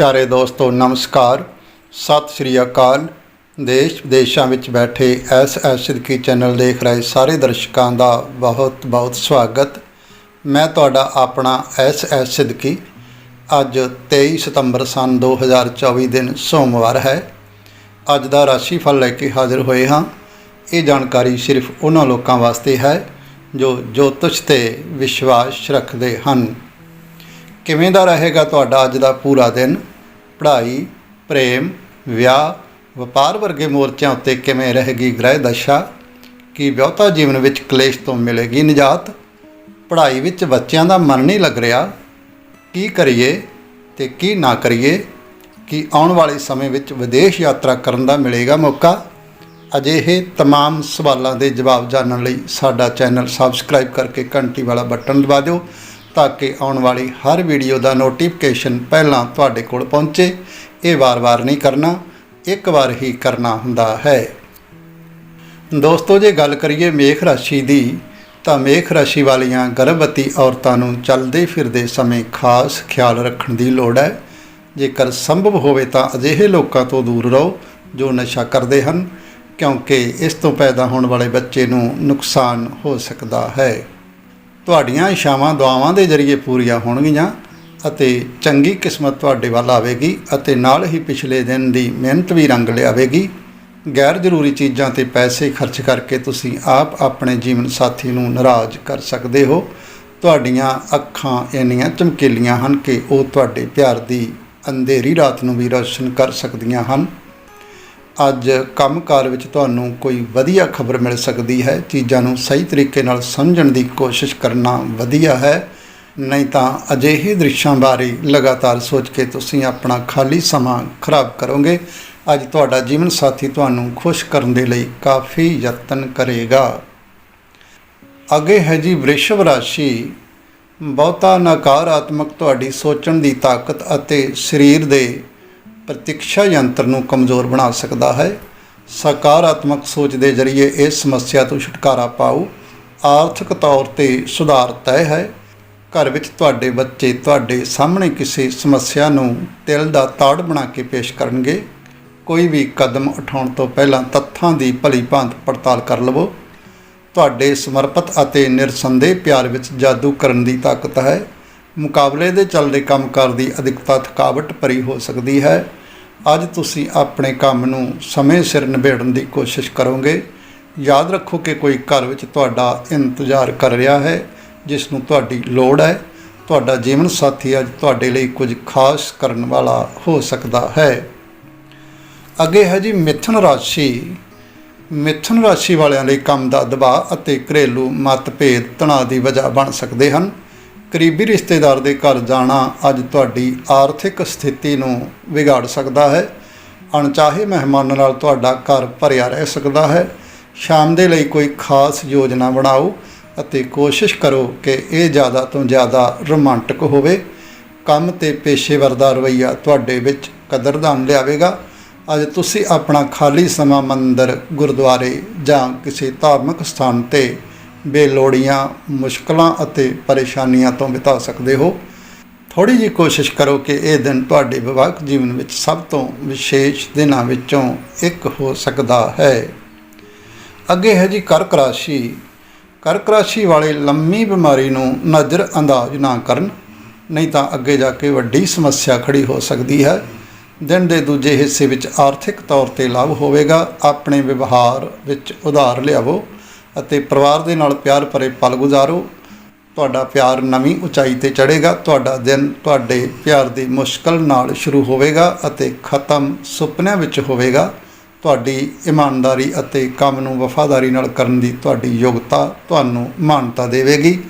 ਪਿਆਰੇ ਦੋਸਤੋ, ਨਮਸਕਾਰ। ਸਤਿ ਸ੍ਰੀ ਅਕਾਲ। ਦੇਸ਼ ਵਿਦੇਸ਼ਾਂ ਵਿੱਚ ਬੈਠੇ ਐਸ ਐਸ ਸਿੱਧਕੀ ਚੈਨਲ ਦੇਖ ਰਹੇ ਸਾਰੇ ਦਰਸ਼ਕਾਂ ਦਾ ਬਹੁਤ ਬਹੁਤ ਸਵਾਗਤ। ਮੈਂ ਤੁਹਾਡਾ ਆਪਣਾ ਐਸ ਐਸ ਸਿੱਧਕੀ। ਅੱਜ 23 ਸਤੰਬਰ ਸਨ 2024 ਦਿਨ ਸੋਮਵਾਰ ਹੈ। ਅੱਜ ਦਾ ਰਾਸ਼ੀ ਫਲ ਲੈ ਕੇ ਹਾਜ਼ਰ ਹੋਏ ਹਾਂ। ਇਹ ਜਾਣਕਾਰੀ ਸਿਰਫ ਉਹਨਾਂ ਲੋਕਾਂ ਵਾਸਤੇ ਹੈ ਜੋ ਜੋਤਿਸ਼ ਤੇ ਵਿਸ਼ਵਾਸ ਰੱਖਦੇ ਹਨ। ਕਿਵੇਂ ਦਾ ਰਹੇਗਾ ਤੁਹਾਡਾ ਅੱਜ ਦਾ ਪੂਰਾ ਦਿਨ? ਪੜ੍ਹਾਈ ਪ੍ਰੇਮ ਵਿਆਹ ਵਪਾਰ ਵਰਗੇ ਮੋਰਚਿਆਂ ਉੱਤੇ ਕਿਵੇਂ ਰਹੇਗੀ ਗ੍ਰਹਿ ਦਸ਼ਾ ਕੀ ਵਿਆਹਤਾ ਜੀਵਨ ਵਿੱਚ ਕਲੇਸ਼ ਤੋਂ ਮਿਲੇਗੀ ਨਿਜਾਤ ਪੜ੍ਹਾਈ ਵਿੱਚ ਬੱਚਿਆਂ ਦਾ ਮਨ ਨਹੀਂ ਲੱਗ ਰਿਹਾ ਕੀ ਕਰੀਏ ਤੇ ਕੀ ਨਾ ਕਰੀਏ ਕਿ ਆਉਣ ਵਾਲੇ ਸਮੇਂ ਵਿੱਚ ਵਿਦੇਸ਼ ਯਾਤਰਾ ਕਰਨ ਦਾ ਮਿਲੇਗਾ ਮੌਕਾ ਅਜਿਹੇ तमाम ਸਵਾਲਾਂ ਦੇ ਜਵਾਬ ਜਾਣਨ ਲਈ ਸਾਡਾ ਚੈਨਲ ਸਬਸਕ੍ਰਾਈਬ ਕਰਕੇ ਘੰਟੀ ਵਾਲਾ ਬਟਨ ਦਬਾ ਦਿਓ ਤਾਂ ਕਿ ਆਉਣ ਵਾਲੀ ਹਰ ਵੀਡੀਓ ਦਾ ਨੋਟੀਫਿਕੇਸ਼ਨ ਪਹਿਲਾਂ ਤੁਹਾਡੇ ਕੋਲ ਪਹੁੰਚੇ। ਇਹ ਵਾਰ-ਵਾਰ ਨਹੀਂ ਕਰਨਾ, ਇੱਕ ਵਾਰ ਹੀ ਕਰਨਾ ਹੁੰਦਾ ਹੈ। ਦੋਸਤੋ, ਜੇ ਗੱਲ ਕਰੀਏ ਮੇਖ ਰਾਸ਼ੀ ਦੀ, ਤਾਂ ਮੇਖ ਰਾਸ਼ੀ ਵਾਲੀਆਂ ਗਰਭਵਤੀ ਔਰਤਾਂ ਨੂੰ ਚੱਲਦੇ ਫਿਰਦੇ ਸਮੇਂ ਖਾਸ ਖਿਆਲ ਰੱਖਣ ਦੀ ਲੋੜ ਹੈ। ਜੇਕਰ ਸੰਭਵ ਹੋਵੇ ਤਾਂ ਅਜਿਹੇ ਲੋਕਾਂ ਤੋਂ ਦੂਰ ਰਹੋ ਜੋ ਨਸ਼ਾ ਕਰਦੇ ਹਨ, ਕਿਉਂਕਿ ਇਸ ਤੋਂ ਪੈਦਾ ਹੋਣ ਵਾਲੇ ਬੱਚੇ ਨੂੰ ਨੁਕਸਾਨ ਹੋ ਸਕਦਾ ਹੈ। ਤੁਹਾਡੀਆਂ ਇਸ਼ਾਵਾਂ ਦੁਆਵਾਂ ਦੇ ਜ਼ਰੀਏ ਪੂਰੀਆਂ ਹੋਣਗੀਆਂ ਅਤੇ ਚੰਗੀ ਕਿਸਮਤ ਤੁਹਾਡੇ ਵੱਲ ਆਵੇਗੀ ਅਤੇ ਨਾਲ ਹੀ ਪਿਛਲੇ ਦਿਨ ਦੀ ਮਿਹਨਤ ਵੀ ਰੰਗ ਲਿਆਵੇਗੀ। ਗੈਰ ਜ਼ਰੂਰੀ ਚੀਜ਼ਾਂ ਤੇ ਪੈਸੇ ਖਰਚ ਕਰਕੇ ਤੁਸੀਂ ਆਪ ਆਪਣੇ ਜੀਵਨ ਸਾਥੀ ਨੂੰ ਨਾਰਾਜ਼ ਕਰ ਸਕਦੇ ਹੋ। ਤੁਹਾਡੀਆਂ ਅੱਖਾਂ ਇੰਨੀਆਂ ਚਮਕੀਲੀਆਂ ਹਨ ਕਿ ਉਹ ਤੁਹਾਡੇ ਪਿਆਰ ਦੀ ਅੰਧੇਰੀ ਰਾਤ ਨੂੰ ਵੀ ਰੋਸ਼ਨ ਕਰ ਸਕਦੀਆਂ ਹਨ। ਅੱਜ ਕੰਮਕਾਰ ਵਿੱਚ ਤੁਹਾਨੂੰ ਕੋਈ ਵਧੀਆ ਖਬਰ ਮਿਲ ਸਕਦੀ ਹੈ। ਚੀਜ਼ਾਂ ਨੂੰ ਸਹੀ ਤਰੀਕੇ ਨਾਲ ਸਮਝਣ ਦੀ ਕੋਸ਼ਿਸ਼ ਕਰਨਾ ਵਧੀਆ ਹੈ। ਨਹੀਂ ਤਾਂ ਅਜਿਹੇ ਦ੍ਰਿਸ਼ਾਂ ਬਾਰੇ ਲਗਾਤਾਰ ਸੋਚ ਕੇ ਤੁਸੀਂ ਆਪਣਾ ਖਾਲੀ ਸਮਾਂ ਖਰਾਬ ਕਰੋਗੇ। ਅੱਜ ਤੁਹਾਡਾ ਜੀਵਨ ਸਾਥੀ ਤੁਹਾਨੂੰ ਖੁਸ਼ ਕਰਨ ਦੇ ਲਈ ਕਾਫੀ ਯਤਨ ਕਰੇਗਾ। ਅੱਗੇ ਹੈ ਜੀ ਵ੍ਰਿਸ਼ਭ ਰਾਸ਼ੀ। ਬਹੁਤਾ ਨਕਾਰਾਤਮਕ ਤੁਹਾਡੀ ਸੋਚਣ ਦੀ ਤਾਕਤ ਅਤੇ ਸਰੀਰ ਦੇ ਪ੍ਰਤੀਕਸ਼ਾ ਯੰਤਰ ਨੂੰ ਕਮਜ਼ੋਰ ਬਣਾ ਸਕਦਾ ਹੈ। ਸਕਾਰਾਤਮਕ ਸੋਚ ਦੇ ਜ਼ਰੀਏ ਇਸ ਸਮੱਸਿਆ ਤੋਂ ਛੁਟਕਾਰਾ ਪਾਓ। ਆਰਥਿਕ ਤੌਰ ਤੇ ਸੁਧਾਰ ਤੈਅ ਹੈ। ਘਰ ਵਿੱਚ ਤੁਹਾਡੇ ਬੱਚੇ ਤੁਹਾਡੇ ਸਾਹਮਣੇ ਕਿਸੇ ਸਮੱਸਿਆ ਨੂੰ ਤਿਲ ਦਾ ਤਾੜ ਬਣਾ ਕੇ ਪੇਸ਼ ਕਰਨਗੇ। ਕੋਈ ਵੀ ਕਦਮ ਉਠਾਉਣ ਤੋਂ ਪਹਿਲਾਂ ਤੱਥਾਂ ਦੀ ਭਲੀ ਭਾਂਤ ਪੜਤਾਲ ਕਰ ਲਵੋ। ਤੁਹਾਡੇ ਸਮਰਪਿਤ ਅਤੇ ਨਿਰਸੰਦੇਹ ਪਿਆਰ ਵਿੱਚ ਜਾਦੂ ਕਰਨ ਦੀ ਤਾਕਤ ਹੈ। ਮੁਕਾਬਲੇ ਦੇ ਚੱਲਦੇ ਕੰਮਕਾਰ ਦੀ ਅਧਿਕਤਾ ਥਕਾਵਟ ਭਰੀ ਹੋ ਸਕਦੀ ਹੈ। ਅੱਜ ਤੁਸੀਂ ਆਪਣੇ ਕੰਮ ਨੂੰ ਸਮੇਂ ਸਿਰ ਨਿਬੇੜਨ ਦੀ ਕੋਸ਼ਿਸ਼ ਕਰੋਗੇ। ਯਾਦ ਰੱਖੋ ਕਿ ਕੋਈ ਘਰ ਵਿੱਚ ਤੁਹਾਡਾ ਇੰਤਜ਼ਾਰ ਕਰ ਰਿਹਾ ਹੈ, ਜਿਸ ਨੂੰ ਤੁਹਾਡੀ ਲੋੜ ਹੈ। ਤੁਹਾਡਾ ਜੀਵਨ ਸਾਥੀ ਅੱਜ ਤੁਹਾਡੇ ਲਈ ਕੁਝ ਖਾਸ ਕਰਨ ਵਾਲਾ ਹੋ ਸਕਦਾ ਹੈ। ਅੱਗੇ ਹੈ ਜੀ ਮਿਥੁਨ ਰਾਸ਼ੀ। ਮਿਥੁਨ ਰਾਸ਼ੀ ਵਾਲਿਆਂ ਲਈ ਕੰਮ ਦਾ ਦਬਾਅ ਅਤੇ ਘਰੇਲੂ ਮਤਭੇਦ ਤਣਾਅ ਦੀ ਵਜ੍ਹਾ ਬਣ ਸਕਦੇ ਹਨ। ਕਰੀਬੀ ਰਿਸ਼ਤੇਦਾਰ ਦੇ ਘਰ ਜਾਣਾ ਅੱਜ ਤੁਹਾਡੀ ਆਰਥਿਕ ਸਥਿਤੀ ਨੂੰ ਵਿਗਾੜ ਸਕਦਾ ਹੈ। ਅਣਚਾਹੇ ਮਹਿਮਾਨਾਂ ਨਾਲ ਤੁਹਾਡਾ ਘਰ ਭਰਿਆ ਰਹਿ ਸਕਦਾ ਹੈ। ਸ਼ਾਮ ਦੇ ਲਈ ਕੋਈ ਖਾਸ ਯੋਜਨਾ ਬਣਾਓ ਅਤੇ ਕੋਸ਼ਿਸ਼ ਕਰੋ ਕਿ ਇਹ ਜ਼ਿਆਦਾ ਤੋਂ ਜ਼ਿਆਦਾ ਰੋਮਾਂਟਿਕ ਹੋਵੇ। ਕੰਮ ਤੇ ਪੇਸ਼ੇਵਰ ਦਾ ਰਵੱਈਆ ਤੁਹਾਡੇ ਵਿੱਚ ਕਦਰਦਾਨ ਲਿਆਵੇਗਾ। ਅੱਜ ਤੁਸੀਂ ਆਪਣਾ ਖਾਲੀ ਸਮਾਂ ਮੰਦਰ, ਗੁਰਦੁਆਰੇ ਜਾਂ ਕਿਸੇ ਧਾਰਮਿਕ ਸਥਾਨ ਤੇ ਬੇਲੋੜੀਆਂ ਮੁਸ਼ਕਲਾਂ ਅਤੇ ਪਰੇਸ਼ਾਨੀਆਂ ਤੋਂ ਬਿਤਾ ਸਕਦੇ ਹੋ। ਥੋੜੀ ਜਿਹੀ ਕੋਸ਼ਿਸ਼ ਕਰੋ ਕਿ ਇਹ ਦਿਨ ਤੁਹਾਡੇ ਵਿਵਾਹਿਕ ਜੀਵਨ ਵਿੱਚ ਸਭ ਤੋਂ ਵਿਸ਼ੇਸ਼ ਦਿਨਾਂ ਵਿੱਚੋਂ ਇੱਕ ਹੋ ਸਕਦਾ ਹੈ। ਅੱਗੇ ਹੈ ਜੀ ਕਰਕ ਰਾਸ਼ੀ। ਕਰਕ ਰਾਸ਼ੀ ਵਾਲੇ ਲੰਮੀ ਬਿਮਾਰੀ ਨੂੰ ਨਜ਼ਰ ਅੰਦਾਜ਼ ਨਾ ਕਰਨ, ਨਹੀਂ ਤਾਂ ਅੱਗੇ ਜਾ ਕੇ ਵੱਡੀ ਸਮੱਸਿਆ ਖੜੀ ਹੋ ਸਕਦੀ ਹੈ। ਦਿਨ ਦੇ ਦੂਜੇ ਹਿੱਸੇ ਵਿੱਚ ਆਰਥਿਕ ਤੌਰ ਤੇ ਲਾਭ ਹੋਵੇਗਾ। ਆਪਣੇ ਵਿਵਹਾਰ ਵਿੱਚ ਉਧਾਰ ਲਿਆਵੋ। ਅਤੇ ਪਰਿਵਾਰ ਦੇ ਨਾਲ ਪਿਆਰ ਭਰੇ ਪਲ ਗੁਜ਼ਾਰੋ। ਤੁਹਾਡਾ ਪਿਆਰ ਨਵੀਂ ਉਚਾਈ ਤੇ ਚੜ੍ਹੇਗਾ। ਤੁਹਾਡਾ ਦਿਨ ਤੁਹਾਡੇ ਪਿਆਰ ਦੀ ਮੁਸ਼ਕਲ ਨਾਲ ਸ਼ੁਰੂ ਹੋਵੇਗਾ ਅਤੇ ਖਤਮ ਸੁਪਨਿਆਂ ਵਿੱਚ ਹੋਵੇਗਾ। ਤੁਹਾਡੀ ਇਮਾਨਦਾਰੀ ਅਤੇ ਕੰਮ ਨੂੰ ਵਫਾਦਾਰੀ ਨਾਲ ਕਰਨ ਦੀ ਤੁਹਾਡੀ ਯੋਗਤਾ ਤੁਹਾਨੂੰ ਮਾਨਤਾ ਦੇਵੇਗੀ।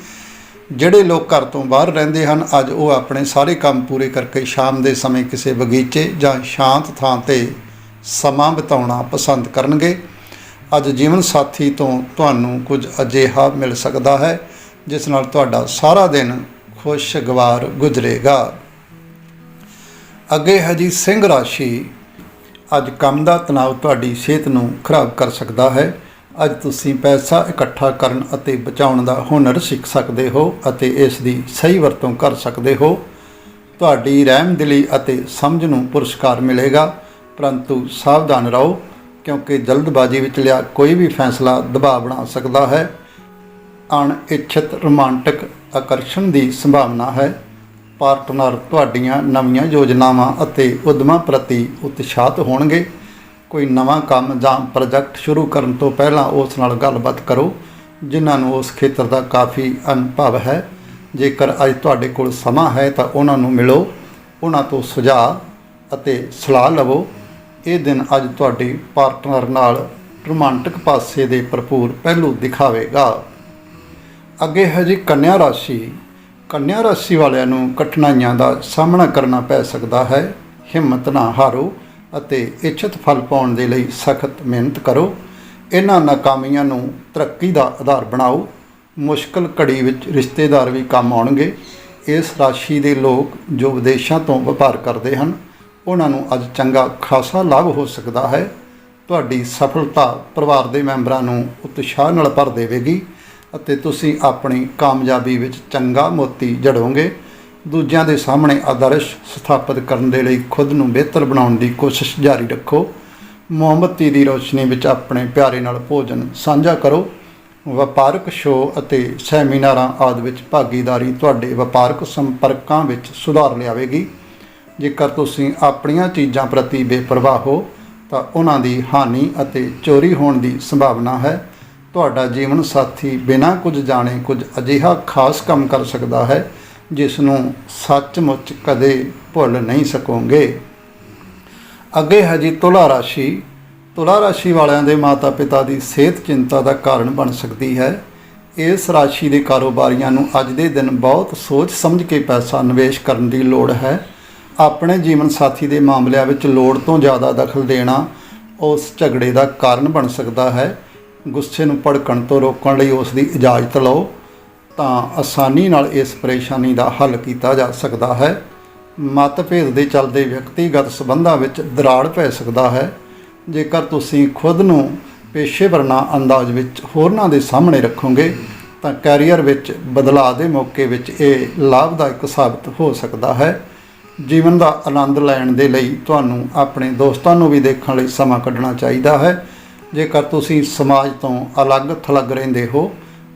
ਜਿਹੜੇ ਲੋਕ ਘਰ ਤੋਂ ਬਾਹਰ ਰਹਿੰਦੇ ਹਨ, ਅੱਜ ਉਹ ਆਪਣੇ ਸਾਰੇ ਕੰਮ ਪੂਰੇ ਕਰਕੇ ਸ਼ਾਮ ਦੇ ਸਮੇਂ ਕਿਸੇ ਬਗੀਚੇ ਜਾਂ ਸ਼ਾਂਤ ਥਾਂ ਤੇ ਸਮਾਂ ਬਿਤਾਉਣਾ ਪਸੰਦ ਕਰਨਗੇ। ਅੱਜ ਜੀਵਨ ਸਾਥੀ ਤੋਂ ਤੁਹਾਨੂੰ ਕੁਝ ਅਜਿਹਾ ਮਿਲ ਸਕਦਾ ਹੈ, ਜਿਸ ਨਾਲ ਤੁਹਾਡਾ ਸਾਰਾ ਦਿਨ ਖੁਸ਼ਗਵਾਰ ਗੁਜ਼ਰੇਗਾ। ਅੱਗੇ ਹੈ ਜੀ ਸਿੰਘ ਰਾਸ਼ੀ। ਅੱਜ ਕੰਮ ਦਾ ਤਣਾਅ ਤੁਹਾਡੀ ਸਿਹਤ ਨੂੰ ਖਰਾਬ ਕਰ ਸਕਦਾ ਹੈ। ਅੱਜ ਤੁਸੀਂ ਪੈਸਾ ਇਕੱਠਾ ਕਰਨ ਅਤੇ ਬਚਾਉਣ ਦਾ ਹੁਨਰ ਸਿੱਖ ਸਕਦੇ ਹੋ ਅਤੇ ਇਸ ਦੀ ਸਹੀ ਵਰਤੋਂ ਕਰ ਸਕਦੇ ਹੋ। ਤੁਹਾਡੀ ਰਹਿਮਦਿਲੀ ਅਤੇ ਸਮਝ ਨੂੰ ਪੁਰਸਕਾਰ ਮਿਲੇਗਾ। ਪਰੰਤੂ ਸਾਵਧਾਨ ਰਹੋ। ਕਿਉਂਕਿ ਜਲਦਬਾਜ਼ੀ ਵਿੱਚ ਲਿਆ ਕੋਈ ਵੀ ਫੈਸਲਾ ਦਬਾਅ ਬਣਾ ਸਕਦਾ ਹੈ। ਅਣਇੱਛਤ ਰੋਮਾਂਟਿਕ ਆਕਰਸ਼ਣ ਦੀ ਸੰਭਾਵਨਾ ਹੈ। ਪਾਰਟਨਰ ਤੁਹਾਡੀਆਂ ਨਵੀਆਂ ਯੋਜਨਾਵਾਂ ਅਤੇ ਉਦਮਾਂ ਪ੍ਰਤੀ ਉਤਸ਼ਾਹਤ ਹੋਣਗੇ। ਕੋਈ ਨਵਾਂ ਕੰਮ ਜਾਂ ਪ੍ਰੋਜੈਕਟ ਸ਼ੁਰੂ ਕਰਨ ਤੋਂ ਪਹਿਲਾਂ ਉਸ ਨਾਲ ਗੱਲਬਾਤ ਕਰੋ, ਜਿਨ੍ਹਾਂ ਨੂੰ ਉਸ ਖੇਤਰ ਦਾ ਕਾਫੀ ਅਨੁਭਵ ਹੈ। ਜੇਕਰ ਅੱਜ ਤੁਹਾਡੇ ਕੋਲ ਸਮਾਂ ਹੈ ਤਾਂ ਉਹਨਾਂ ਨੂੰ ਮਿਲੋ, ਉਹਨਾਂ ਤੋਂ ਸੁਝਾਅ ਅਤੇ ਸਲਾਹ ਲਵੋ। ਇਹ ਦਿਨ ਅੱਜ ਤੁਹਾਡੇ ਪਾਰਟਨਰ ਨਾਲ ਰੋਮਾਂਟਿਕ ਪਾਸੇ ਦੇ ਭਰਪੂਰ ਪਹਿਲੂ ਦਿਖਾਵੇਗਾ। ਅੱਗੇ ਹੈ ਜੀ ਕੰਨਿਆ ਰਾਸ਼ੀ। ਕੰਨਿਆ ਰਾਸ਼ੀ ਵਾਲਿਆਂ ਨੂੰ ਕਠਿਨਾਈਆਂ ਦਾ ਸਾਹਮਣਾ ਕਰਨਾ ਪੈ ਸਕਦਾ ਹੈ। ਹਿੰਮਤ ਨਾ ਹਾਰੋ ਅਤੇ ਇੱਛਤ ਫਲ ਪਾਉਣ ਦੇ ਲਈ ਸਖਤ ਮਿਹਨਤ ਕਰੋ। ਇਹਨਾਂ ਨਾਕਾਮੀਆਂ ਨੂੰ ਤਰੱਕੀ ਦਾ ਆਧਾਰ ਬਣਾਓ। ਮੁਸ਼ਕਲ ਘੜੀ ਵਿੱਚ ਰਿਸ਼ਤੇਦਾਰ ਵੀ ਕੰਮ ਆਉਣਗੇ। ਇਸ ਰਾਸ਼ੀ ਦੇ ਲੋਕ ਜੋ ਵਿਦੇਸ਼ਾਂ ਤੋਂ ਵਪਾਰ ਕਰਦੇ ਹਨ ਉਹਨਾਂ ਨੂੰ ਅੱਜ ਚੰਗਾ ਖਾਸਾ ਲਾਭ ਹੋ ਸਕਦਾ ਹੈ। ਤੁਹਾਡੀ ਸਫਲਤਾ ਪਰਿਵਾਰ ਦੇ ਮੈਂਬਰਾਂ ਨੂੰ ਉਤਸ਼ਾਹ ਨਾਲ ਭਰ ਦੇਵੇਗੀ ਅਤੇ ਤੁਸੀਂ ਆਪਣੀ ਕਾਮਯਾਬੀ ਵਿੱਚ ਚੰਗਾ ਮੋਤੀ ਜੜੋਗੇ। ਦੂਜਿਆਂ ਦੇ ਸਾਹਮਣੇ ਆਦਰਸ਼ ਸਥਾਪਿਤ ਕਰਨ ਦੇ ਲਈ ਖੁਦ ਨੂੰ ਬਿਹਤਰ ਬਣਾਉਣ ਦੀ ਕੋਸ਼ਿਸ਼ ਜਾਰੀ ਰੱਖੋ। ਮੋਮਬੱਤੀ ਦੀ ਰੋਸ਼ਨੀ ਵਿੱਚ ਆਪਣੇ ਪਿਆਰੇ ਨਾਲ ਭੋਜਨ ਸਾਂਝਾ ਕਰੋ। ਵਪਾਰਕ ਸ਼ੋਅ ਅਤੇ ਸੈਮੀਨਾਰਾਂ ਆਦਿ ਵਿੱਚ ਭਾਗੀਦਾਰੀ ਤੁਹਾਡੇ ਵਪਾਰਕ ਸੰਪਰਕਾਂ ਵਿੱਚ ਸੁਧਾਰ ਲਿਆਵੇਗੀ। ਜੇਕਰ ਤੁਸੀਂ ਆਪਣੀਆਂ ਚੀਜ਼ਾਂ ਪ੍ਰਤੀ ਬੇਪਰਵਾਹ ਹੋ, ਤਾਂ ਉਹਨਾਂ ਦੀ ਹਾਨੀ ਅਤੇ ਚੋਰੀ ਹੋਣ ਦੀ ਸੰਭਾਵਨਾ ਹੈ। ਤੁਹਾਡਾ ਜੀਵਨ ਸਾਥੀ ਬਿਨਾਂ ਕੁਝ ਜਾਣੇ ਕੁਝ ਅਜਿਹਾ ਖਾਸ ਕੰਮ ਕਰ ਸਕਦਾ ਹੈ ਜਿਸ ਨੂੰ ਸੱਚਮੁੱਚ ਕਦੇ ਭੁੱਲ ਨਹੀਂ ਸਕੋਗੇ। ਅੱਗੇ ਹੈ ਜੀ ਤੁਲਾ ਰਾਸ਼ੀ। ਤੁਲਾ ਰਾਸ਼ੀ ਵਾਲਿਆਂ ਦੇ ਮਾਤਾ-ਪਿਤਾ ਦੀ ਸਿਹਤ ਚਿੰਤਾ ਦਾ ਕਾਰਨ ਬਣ ਸਕਦੀ ਹੈ। ਇਸ ਰਾਸ਼ੀ ਦੇ ਕਾਰੋਬਾਰੀਆਂ ਨੂੰ ਅੱਜ ਦੇ ਦਿਨ ਬਹੁਤ ਸੋਚ ਸਮਝ ਕੇ ਪੈਸਾ ਨਿਵੇਸ਼ ਕਰਨ ਦੀ ਲੋੜ ਹੈ। ਆਪਣੇ ਜੀਵਨ ਸਾਥੀ ਦੇ ਮਾਮਲਿਆਂ ਵਿੱਚ ਲੋੜ ਤੋਂ ਜ਼ਿਆਦਾ ਦਖਲ ਦੇਣਾ ਉਸ ਝਗੜੇ ਦਾ ਕਾਰਨ ਬਣ ਸਕਦਾ ਹੈ। ਗੁੱਸੇ ਨੂੰ ਭੜਕਣ ਤੋਂ ਰੋਕਣ ਲਈ ਉਸ ਦੀ ਇਜਾਜ਼ਤ ਲਓ। ਤਾਂ ਆਸਾਨੀ ਨਾਲ ਇਸ ਪਰੇਸ਼ਾਨੀ ਦਾ ਹੱਲ ਕੀਤਾ ਜਾ ਸਕਦਾ ਹੈ। ਮਤਭੇਦ ਦੇ ਚੱਲਦੇ ਵਿਅਕਤੀਗਤ ਸਬੰਧਾਂ ਵਿੱਚ ਦਰਾੜ ਪੈ ਸਕਦਾ ਹੈ। ਜੇਕਰ ਤੁਸੀਂ ਖੁਦ ਨੂੰ ਪੇਸ਼ੇਵਰਨਾ ਅੰਦਾਜ਼ ਵਿੱਚ ਹੋਰਨਾਂ ਦੇ ਸਾਹਮਣੇ ਰੱਖੋਗੇ, ਤਾਂ ਕੈਰੀਅਰ ਵਿੱਚ ਬਦਲਾਅ ਦੇ ਮੌਕੇ ਵਿੱਚ ਇਹ ਲਾਭਦਾਇਕ ਸਾਬਤ ਹੋ ਸਕਦਾ ਹੈ। ਜੀਵਨ ਦਾ ਆਨੰਦ ਲੈਣ ਦੇ ਲਈ ਤੁਹਾਨੂੰ ਆਪਣੇ ਦੋਸਤਾਂ ਨੂੰ ਵੀ ਦੇਖਣ ਲਈ ਸਮਾਂ ਕੱਢਣਾ ਚਾਹੀਦਾ ਹੈ। ਜੇਕਰ ਤੁਸੀਂ ਸਮਾਜ ਤੋਂ ਅਲੱਗ ਥਲੱਗ ਰਹਿੰਦੇ ਹੋ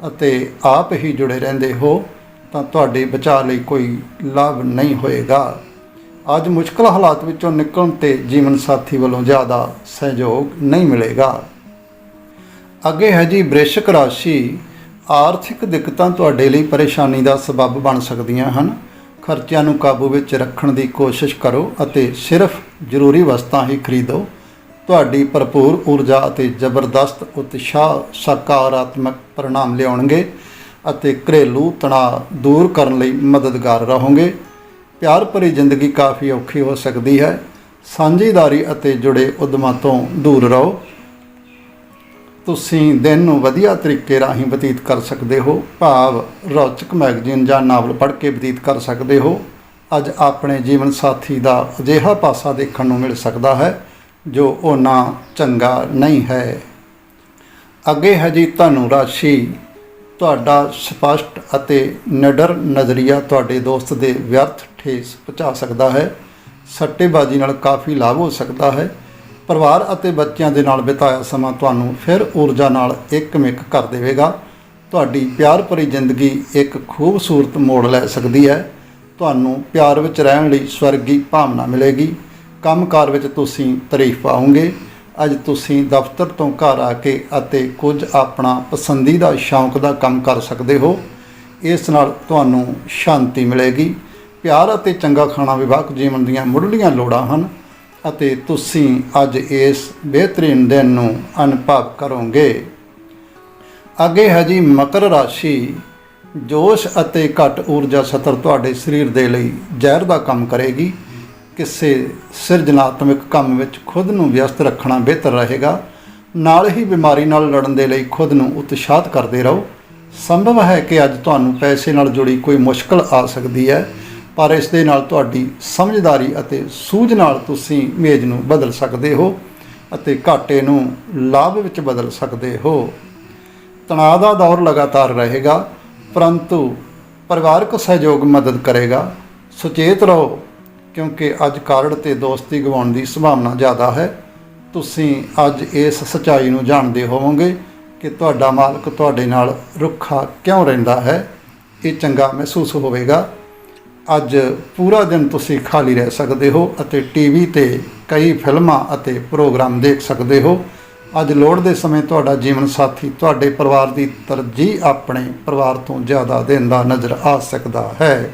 ਅਤੇ ਆਪ ਹੀ ਜੁੜੇ ਰਹਿੰਦੇ ਹੋ, ਤਾਂ ਤੁਹਾਡੇ ਬਚਾਅ ਲਈ ਕੋਈ ਲਾਭ ਨਹੀਂ ਹੋਏਗਾ। ਅੱਜ ਮੁਸ਼ਕਲ ਹਾਲਾਤ ਵਿੱਚੋਂ ਨਿਕਲਣ ਤੇ ਜੀਵਨ ਸਾਥੀ ਵੱਲੋਂ ਜ਼ਿਆਦਾ ਸਹਿਯੋਗ ਨਹੀਂ ਮਿਲੇਗਾ। ਅੱਗੇ ਹੈ ਜੀ, ਬ੍ਰਿਸ਼ਕ ਰਾਸ਼ੀ ਆਰਥਿਕ ਦਿੱਕਤਾਂ ਤੁਹਾਡੇ ਲਈ ਪਰੇਸ਼ਾਨੀ ਦਾ ਸਬਬ ਬਣ ਸਕਦੀਆਂ ਹਨ। ਖਰਚਿਆਂ ਨੂੰ ਕਾਬੂ ਵਿੱਚ ਰੱਖਣ ਦੀ ਕੋਸ਼ਿਸ਼ ਕਰੋ ਅਤੇ ਸਿਰਫ ਜ਼ਰੂਰੀ ਵਸਤਾਂ ਹੀ ਖਰੀਦੋ। ਤੁਹਾਡੀ ਭਰਪੂਰ ਊਰਜਾ ਅਤੇ ਜ਼ਬਰਦਸਤ ਉਤਸ਼ਾਹ ਸਕਾਰਾਤਮਕ ਪਰਿਣਾਮ ਲਿਆਉਣਗੇ ਅਤੇ ਘਰੇਲੂ ਤਣਾਅ ਦੂਰ ਕਰਨ ਲਈ ਮਦਦਗਾਰ ਰਹੋਗੇ। ਪਿਆਰ ਭਰੀ ਜ਼ਿੰਦਗੀ ਕਾਫੀ ਔਖੀ ਹੋ ਸਕਦੀ ਹੈ। ਸਾਂਝੇਦਾਰੀ ਅਤੇ ਜੁੜੇ ਉਦਮਾਂ ਤੋਂ ਦੂਰ ਰਹੋ। ਤੁਸੀਂ ਦਿਨ ਨੂੰ ਵਧੀਆ ਤਰੀਕੇ ਰਾਹੀਂ ਬਤੀਤ ਕਰ ਸਕਦੇ ਹੋ। ਭਾਵ ਰੌਚਕ ਮੈਗਜ਼ੀਨ ਜਾਂ ਨਾਵਲ ਪੜ੍ਹ ਕੇ ਬਤੀਤ ਕਰ ਸਕਦੇ ਹੋ। ਅੱਜ ਆਪਣੇ ਜੀਵਨ ਸਾਥੀ ਦਾ ਅਜਿਹਾ ਪਾਸਾ ਦੇਖਣ ਨੂੰ ਮਿਲ ਸਕਦਾ ਹੈ, ਜੋ ਉਹ ਨਾ ਚੰਗਾ ਨਹੀਂ ਹੈ। ਅੱਗੇ ਹੈ ਜੀ ਤੁਹਾਨੂੰ ਰਾਸ਼ੀ। ਤੁਹਾਡਾ ਸਪਸ਼ਟ ਅਤੇ ਨਿਡਰ ਨਜ਼ਰੀਆ ਤੁਹਾਡੇ ਦੋਸਤ ਦੇ ਵਿਅਰਥ ਠੇਸ ਪਹੁੰਚਾ ਸਕਦਾ ਹੈ। ਸੱਟੇਬਾਜ਼ੀ ਨਾਲ ਕਾਫੀ ਲਾਭ ਹੋ ਸਕਦਾ ਹੈ। ਪਰਿਵਾਰ ਅਤੇ ਬੱਚਿਆਂ ਦੇ ਨਾਲ ਬਿਤਾਇਆ ਸਮਾਂ ਤੁਹਾਨੂੰ ਫਿਰ ਊਰਜਾ ਨਾਲ ਇੱਕਮਿਕ ਕਰ ਦੇਵੇਗਾ। ਤੁਹਾਡੀ ਪਿਆਰ ਭਰੀ ਜ਼ਿੰਦਗੀ ਇੱਕ ਖੂਬਸੂਰਤ ਮੋੜ ਲੈ ਸਕਦੀ ਹੈ। ਤੁਹਾਨੂੰ ਪਿਆਰ ਵਿੱਚ ਰਹਿਣ ਲਈ ਸਵਰਗੀ ਭਾਵਨਾ ਮਿਲੇਗੀ। ਕੰਮਕਾਰ ਵਿੱਚ ਤੁਸੀਂ ਤਾਰੀਫ ਪਾਓਗੇ। ਅੱਜ ਤੁਸੀਂ ਦਫ਼ਤਰ ਤੋਂ ਘਰ ਆ ਕੇ ਅਤੇ ਕੁਝ ਆਪਣਾ ਪਸੰਦੀਦਾ ਸ਼ੌਂਕ ਦਾ ਕੰਮ ਕਰ ਸਕਦੇ ਹੋ। ਇਸ ਨਾਲ ਤੁਹਾਨੂੰ ਸ਼ਾਂਤੀ ਮਿਲੇਗੀ। ਪਿਆਰ ਅਤੇ ਚੰਗਾ ਖਾਣਾ ਵਿਵਾਹਕ ਜੀਵਨ ਦੀਆਂ ਮੁੱਢਲੀਆਂ ਲੋੜਾਂ ਹਨ। ਅਤੇ ਤੁਸੀਂ ਅੱਜ ਇਸ ਬਿਹਤਰੀਨ ਦਿਨ ਨੂੰ ਅਨੁਭਵ ਕਰੋਗੇ। ਅੱਗੇ ਹੈ ਜੀ ਮਕਰ ਰਾਸ਼ੀ, ਜੋਸ਼ ਅਤੇ ਘੱਟ ਊਰਜਾ ਸਤਰ ਤੁਹਾਡੇ ਸਰੀਰ ਦੇ ਲਈ ਜ਼ਹਿਰ ਦਾ ਕੰਮ ਕਰੇਗੀ। ਕਿਸੇ ਸਿਰਜਣਾਤਮਕ ਕੰਮ ਵਿੱਚ ਖੁਦ ਨੂੰ ਵਿਅਸਤ ਰੱਖਣਾ ਬਿਹਤਰ ਰਹੇਗਾ। ਨਾਲ ਹੀ ਬਿਮਾਰੀ ਨਾਲ ਲੜਨ ਦੇ ਲਈ ਖੁਦ ਨੂੰ ਉਤਸ਼ਾਹਤ ਕਰਦੇ ਰਹੋ। ਸੰਭਵ ਹੈ ਕਿ ਅੱਜ ਤੁਹਾਨੂੰ ਪੈਸੇ ਨਾਲ ਜੁੜੀ ਕੋਈ ਮੁਸ਼ਕਲ ਆ ਸਕਦੀ ਹੈ। ਪਰ ਇਸ ਦੇ ਨਾਲ ਤੁਹਾਡੀ ਸਮਝਦਾਰੀ ਅਤੇ ਸੂਝ ਨਾਲ ਤੁਸੀਂ ਮੇਜ਼ ਨੂੰ ਬਦਲ ਸਕਦੇ ਹੋ ਅਤੇ ਘਾਟੇ ਨੂੰ ਲਾਭ ਵਿੱਚ ਬਦਲ ਸਕਦੇ ਹੋ। ਤਣਾਅ ਦਾ ਦੌਰ ਲਗਾਤਾਰ ਰਹੇਗਾ, ਪਰੰਤੂ ਪਰਿਵਾਰਕ ਸਹਿਯੋਗ ਮਦਦ ਕਰੇਗਾ। ਸੁਚੇਤ ਰਹੋ, ਕਿਉਂਕਿ ਅੱਜ ਕਾਰਡ ਤੇ ਦੋਸਤੀ ਗਵਾਉਣ ਦੀ ਸੰਭਾਵਨਾ ਜ਼ਿਆਦਾ ਹੈ। ਤੁਸੀਂ ਅੱਜ ਇਸ ਸਚਾਈ ਨੂੰ ਜਾਣਦੇ ਹੋਵੋਗੇ ਕਿ ਤੁਹਾਡਾ ਮਾਲਕ ਤੁਹਾਡੇ ਨਾਲ ਰੁੱਖਾ ਕਿਉਂ ਰਹਿੰਦਾ ਹੈ। ਇਹ ਚੰਗਾ ਮਹਿਸੂਸ ਹੋਵੇਗਾ। ਅੱਜ ਪੂਰਾ ਦਿਨ ਤੁਸੀਂ ਖਾਲੀ ਰਹਿ ਸਕਦੇ ਹੋ ਅਤੇ ਟੀਵੀ ਤੇ ਕਈ ਫਿਲਮਾਂ ਅਤੇ ਪ੍ਰੋਗਰਾਮ ਦੇਖ ਸਕਦੇ ਹੋ। ਅੱਜ ਲੋੜ ਦੇ ਸਮੇਂ ਤੁਹਾਡਾ ਜੀਵਨ ਸਾਥੀ ਤੁਹਾਡੇ ਪਰਿਵਾਰ ਦੀ ਤਰਜੀਹ ਆਪਣੇ ਪਰਿਵਾਰ ਤੋਂ ਜ਼ਿਆਦਾ ਦਿੰਦਾ ਨਜ਼ਰ ਆ ਸਕਦਾ ਹੈ।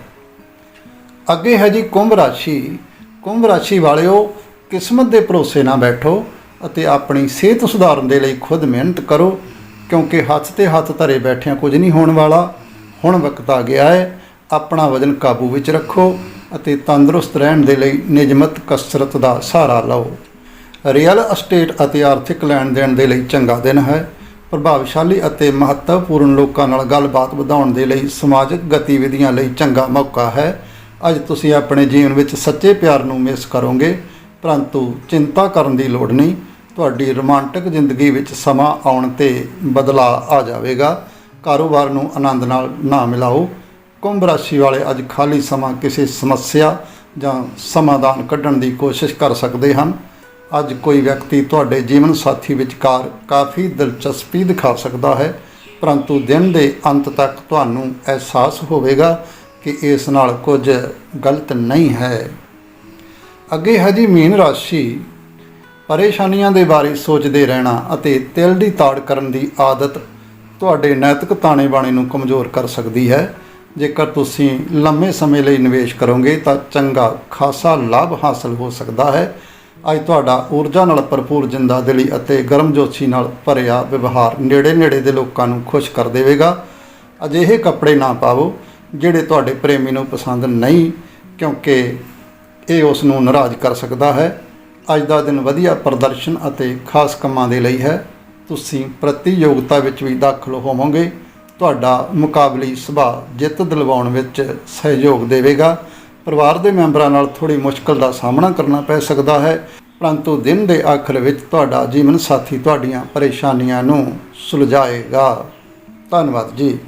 ਅੱਗੇ ਹੈ ਜੀ ਕੁੰਭ ਰਾਸ਼ੀ। ਕੁੰਭ ਰਾਸ਼ੀ ਵਾਲਿਓ, ਕਿਸਮਤ ਦੇ ਭਰੋਸੇ ਨਾ ਬੈਠੋ ਅਤੇ ਆਪਣੀ ਸਿਹਤ ਸੁਧਾਰਨ ਦੇ ਲਈ ਖੁਦ ਮਿਹਨਤ ਕਰੋ ਕਿਉਂਕਿ ਹੱਥ ਤੇ ਹੱਥ ਧਰੇ ਬੈਠਿਆਂ ਕੁਝ ਨਹੀਂ ਹੋਣ ਵਾਲਾ। ਹੁਣ ਵਕਤ ਆ ਗਿਆ ਹੈ ਆਪਣਾ ਵਜ਼ਨ ਕਾਬੂ ਵਿੱਚ ਰੱਖੋ ਅਤੇ ਤੰਦਰੁਸਤ ਰਹਿਣ ਦੇ ਲਈ ਨਿਯਮਤ ਕਸਰਤ ਦਾ ਸਹਾਰਾ ਲਓ। ਰੀਅਲ ਅਸਟੇਟ ਅਤੇ ਆਰਥਿਕ ਲੈਣ ਦੇਣ ਦੇ ਲਈ ਚੰਗਾ ਦਿਨ ਹੈ। ਪ੍ਰਭਾਵਸ਼ਾਲੀ ਅਤੇ ਮਹੱਤਵਪੂਰਨ ਲੋਕਾਂ ਨਾਲ ਗੱਲਬਾਤ ਵਧਾਉਣ ਦੇ ਲਈ ਸਮਾਜਿਕ ਗਤੀਵਿਧੀਆਂ ਲਈ ਚੰਗਾ ਮੌਕਾ ਹੈ। ਅੱਜ ਤੁਸੀਂ ਆਪਣੇ ਜੀਵਨ ਵਿੱਚ ਸੱਚੇ ਪਿਆਰ ਨੂੰ ਮਿਸ ਕਰੋਗੇ। ਪਰੰਤੂ ਚਿੰਤਾ ਕਰਨ ਦੀ ਲੋੜ ਨਹੀਂ। ਤੁਹਾਡੀ ਰੋਮਾਂਟਿਕ ਜ਼ਿੰਦਗੀ ਵਿੱਚ ਸਮਾਂ ਆਉਣ ਤੇ ਬਦਲਾਅ ਆ ਜਾਵੇਗਾ। ਕਾਰੋਬਾਰ ਨੂੰ ਆਨੰਦ ਨਾਲ ਨਾ ਮਿਲਾਓ। ਕੁੰਭ ਰਾਸ਼ੀ ਵਾਲੇ ਅੱਜ ਖਾਲੀ ਸਮਾਂ ਕਿਸੇ ਸਮੱਸਿਆ ਜਾਂ ਸਮਾਧਾਨ ਕੱਢਣ ਦੀ ਕੋਸ਼ਿਸ਼ ਕਰ ਸਕਦੇ ਹਨ। ਅੱਜ ਕੋਈ ਵਿਅਕਤੀ ਤੁਹਾਡੇ ਜੀਵਨ ਸਾਥੀ ਵਿਚਕਾਰ ਕਾਫੀ ਦਿਲਚਸਪੀ ਦਿਖਾ ਸਕਦਾ ਹੈ, ਪਰੰਤੂ ਦਿਨ ਦੇ ਅੰਤ ਤੱਕ ਤੁਹਾਨੂੰ ਅਹਿਸਾਸ ਹੋਵੇਗਾ ਕਿ ਇਸ ਨਾਲ ਕੁਝ ਗਲਤ ਨਹੀਂ ਹੈ। ਅੱਗੇ ਹੈ ਜੀ ਮੀਨ ਰਾਸ਼ੀ। ਪਰੇਸ਼ਾਨੀਆਂ ਦੇ ਬਾਰੇ ਸੋਚਦੇ ਰਹਿਣਾ ਅਤੇ ਤਿਲ ਦੀ ਤਾੜ ਕਰਨ ਦੀ ਆਦਤ ਤੁਹਾਡੇ ਨੈਤਿਕ ਤਾਣੇ ਬਾਣੇ ਨੂੰ ਕਮਜ਼ੋਰ ਕਰ ਸਕਦੀ ਹੈ। ਜੇਕਰ ਤੁਸੀਂ ਲੰਮੇ ਸਮੇਂ ਲਈ ਨਿਵੇਸ਼ ਕਰੋਗੇ ਤਾਂ ਚੰਗਾ ਖਾਸਾ ਲਾਭ ਹਾਸਲ ਹੋ ਸਕਦਾ ਹੈ। ਅੱਜ ਤੁਹਾਡਾ ਊਰਜਾ ਨਾਲ ਭਰਪੂਰ ਜਿੰਦਾ ਦਿਲੀ ਅਤੇ ਗਰਮਜੋਸ਼ੀ ਨਾਲ ਭਰਿਆ ਵਿਵਹਾਰ ਨੇੜੇ ਨੇੜੇ ਦੇ ਲੋਕਾਂ ਨੂੰ ਖੁਸ਼ ਕਰ ਦੇਵੇਗਾ। ਅਜਿਹੇ ਕੱਪੜੇ ਨਾ ਪਾਵੋ ਜਿਹੜੇ ਤੁਹਾਡੇ ਪ੍ਰੇਮੀ ਨੂੰ ਪਸੰਦ ਨਹੀਂ, ਕਿਉਂਕਿ ਇਹ ਉਸ ਨੂੰ ਨਾਰਾਜ਼ ਕਰ ਸਕਦਾ ਹੈ। ਅੱਜ ਦਾ ਦਿਨ ਵਧੀਆ ਪ੍ਰਦਰਸ਼ਨ ਅਤੇ ਖਾਸ ਕੰਮਾਂ ਦੇ ਲਈ ਹੈ। ਤੁਸੀਂ ਪ੍ਰਤੀਯੋਗਤਾ ਵਿੱਚ ਵੀ ਦਾਖਲ ਹੋਵੋਗੇ। ਤੁਹਾਡਾ ਮੁਕਾਬਲੀ ਸੁਭਾਅ ਜਿੱਤ ਦਿਲਵਾਉਣ ਵਿੱਚ ਸਹਿਯੋਗ ਦੇਵੇਗਾ। ਪਰਿਵਾਰ ਦੇ ਮੈਂਬਰਾਂ ਨਾਲ ਥੋੜੀ ਮੁਸ਼ਕਲ ਦਾ ਸਾਹਮਣਾ ਕਰਨਾ ਪੈ ਸਕਦਾ ਹੈ, ਪਰੰਤੂ ਦਿਨ ਦੇ ਆਖਰ ਵਿੱਚ ਤੁਹਾਡਾ ਜੀਵਨ ਸਾਥੀ ਤੁਹਾਡੀਆਂ ਪਰੇਸ਼ਾਨੀਆਂ ਨੂੰ ਸੁਲਝਾਏਗਾ। ਧੰਨਵਾਦ ਜੀ।